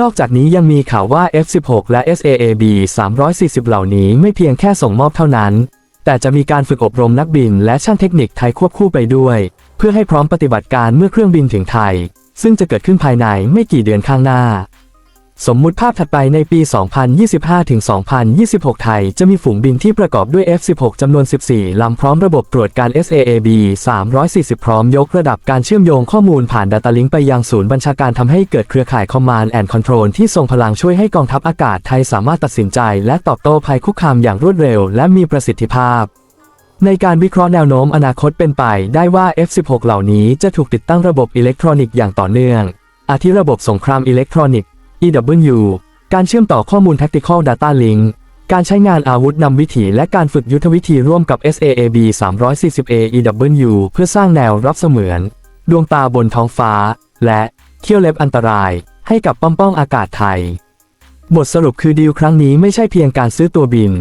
นอกจากนี้ยังมีข่าวว่า F16 และ SAAB 340 เหล่านี้ไม่เพียงแค่ส่งมอบเท่านั้น แต่จะมีการฝึกอบรมนักบินและช่างเทคนิคไทยควบคู่ไปด้วย เพื่อให้พร้อมปฏิบัติการเมื่อเครื่องบินถึงไทย ซึ่งจะเกิดขึ้นภายในไม่กี่เดือนข้างหน้า สมมุติภาพถัดไปในปี 2025ถึง2026 ไทย จะมีฝูงบินที่ประกอบด้วย F16 จำนวน 14 ลำพร้อมระบบตรวจการ SAAB 340 พร้อมยกระดับการเชื่อมโยงข้อมูลผ่าน Data Link ไปยังศูนย์บัญชาการทำให้เกิดเครือข่าย Command and Control ที่ทรงพลังช่วยให้กองทัพอากาศไทยสามารถตัดสินใจ และตอบโต้ภัยคุกคามอย่างรวดเร็ว และมีประสิทธิภาพในการวิเคราะห์แนวโน้มอนาคตเป็นไปได้ว่า F16 เหล่านี้จะถูกติดตั้งระบบอิเล็กทรอนิกส์อย่างต่อเนื่อง อาทิระบบสงครามอิเล็กทรอนิกส์ EW การเชื่อมต่อข้อมูล Tactical Data Link การใช้งานอาวุธนำวิถีและการฝึกยุทธวิธีร่วมกับ SAAB 340 AEW เพื่อสร้างแนวรับเสมือน ดวงตาบนท้องฟ้า และเที่ยวเล็บอันตราย ให้กับป้อมป้องอากาศไทย บทสรุปคือดีลครั้งนี้ไม่ใช่เพียงการซื้อตัวบิน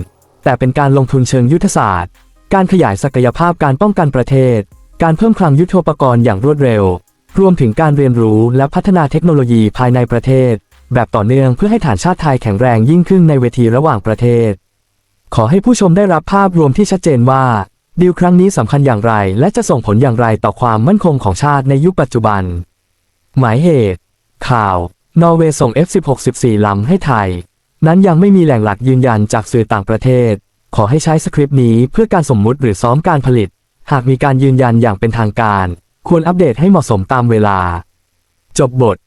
แต่เป็นการลงทุนเชิงยุทธศาสตร์ การขยายศักยภาพการป้องกันประเทศ การเพิ่มคลังยุทโธปกรณ์อย่างรวดเร็ว รวมถึงการเรียนรู้และพัฒนาเทคโนโลยีภายในประเทศ แบบต่อเนื่องเพื่อให้ฐานชาติไทยแข็งแรงยิ่งขึ้นในเวทีระหว่างประเทศ ขอให้ผู้ชมได้รับภาพรวมที่ชัดเจนว่าดีลครั้งนี้สำคัญอย่างไร และจะส่งผลอย่างไรต่อความมั่นคงของชาติในยุคปัจจุบัน หมายเหตุ ข่าว นอร์เวย์ส่ง F16 14 ลำให้ไทย นั้นยังไม่มีแหล่งหลักยืนยันจากสื่อต่างประเทศ ขอให้ใช้สคริปต์นี้เพื่อการสมมุติหรือซ้อมการผลิต หากมีการยืนยันอย่างเป็นทางการ ควรอัปเดตให้เหมาะสมตามเวลา จบบท